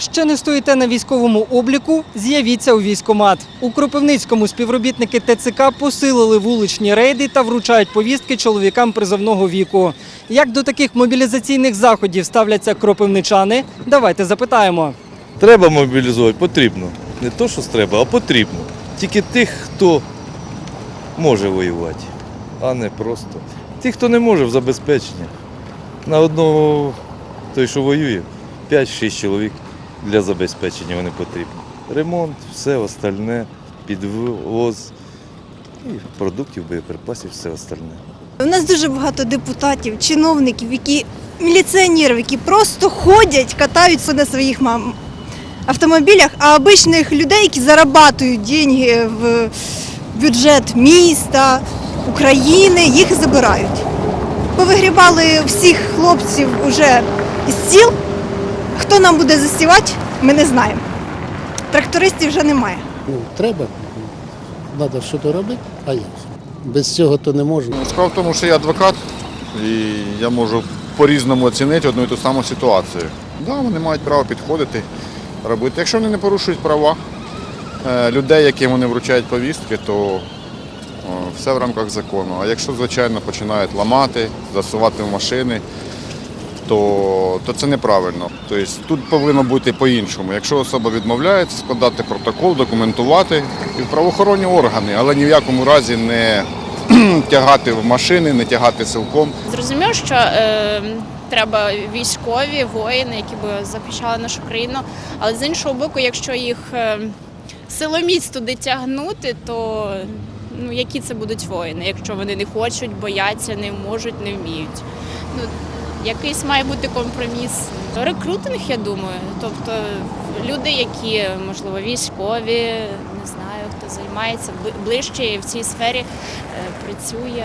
Ще не стоїте на військовому обліку? З'явіться у військкомат. У Кропивницькому співробітники ТЦК посилили вуличні рейди та вручають повістки чоловікам призовного віку. Як до таких мобілізаційних заходів ставляться кропивничани? Давайте запитаємо. Треба мобілізувати, потрібно. Не то, що треба, а потрібно. Тільки тих, хто може воювати, а не просто. Ті, хто не може в забезпечення. На одного той, що воює, 5-6 чоловік для забезпечення вони потрібні. Ремонт, все остальне, підвоз і продуктів, боєприпасів, все остальне. У нас дуже багато депутатів, чиновників, які міліціонерів, які просто ходять, катаються на своїх мам автомобілях, а обичних людей, які зарабатують деньги в бюджет міста, України, їх забирають. Повигрібали всіх хлопців уже із сіл. Хто нам буде засівати, ми не знаємо. Трактористів вже немає. Ну, треба, треба щось робити, а як? Без цього то не можна. Ну, Справа в тому, що я адвокат, і я можу по-різному оцінити одну і ту саму ситуацію. Да, вони мають право підходити, робити. Якщо вони не порушують права е, людей, яким вони вручають повістки, то о, все в рамках закону. А якщо, звичайно, починають ламати, засувати в машини, то, то це неправильно. Тобто тут повинно бути по-іншому. Якщо особа відмовляється, складати протокол, документувати і в правоохоронні органи, але ні в якому разі не тягати в машини, не тягати силком. Зрозумів, що е, треба військові воїни, які б захищали нашу країну. Але з іншого боку, якщо їх е, силоміць туди тягнути, то ну які це будуть воїни, якщо вони не хочуть, бояться, не можуть, не вміють. Ну якийсь має бути компроміс. Рекрутинг, я думаю. Тобто люди, які можливо військові, не знаю, хто займається ближче в цій сфері, е, працює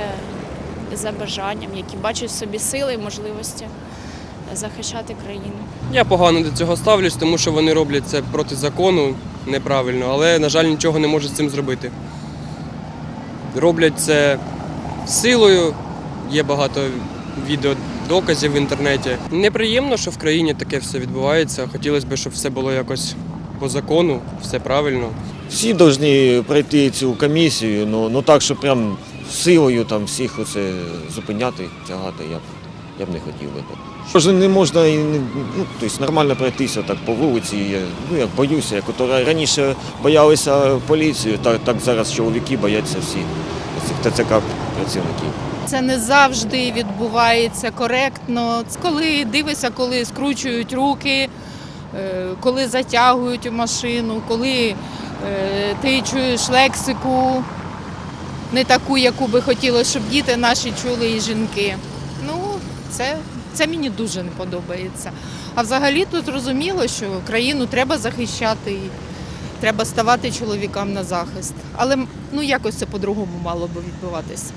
за бажанням, які бачать в собі сили і можливості захищати країну. Я погано до цього ставлюсь, тому що вони роблять це проти закону неправильно, але, на жаль, нічого не можуть з цим зробити. Роблять це силою, є багато відеодоказів в інтернеті. Неприємно, що в країні таке все відбувається. Хотілося б, щоб все було якось по закону, все правильно. Всі повинні пройти цю комісію, ну, ну так, що прям силою там всіх оце зупиняти, тягати, я б, я б не хотів би. ж не можна і ну, тобто нормально пройтися так по вулиці. Я, ну, як боюся, як раніше боялися поліцію, так, так зараз чоловіки бояться всі цих ТЦК працівників. Це не завжди відбувається коректно. Коли дивишся, коли скручують руки, е, коли затягують у машину, коли е, ти чуєш лексику, не таку, яку би хотілося, щоб діти наші чули і жінки. Ну, це, це мені дуже не подобається. А взагалі тут зрозуміло, що країну треба захищати треба ставати чоловікам на захист. Але ну якось це по-другому мало би відбуватись.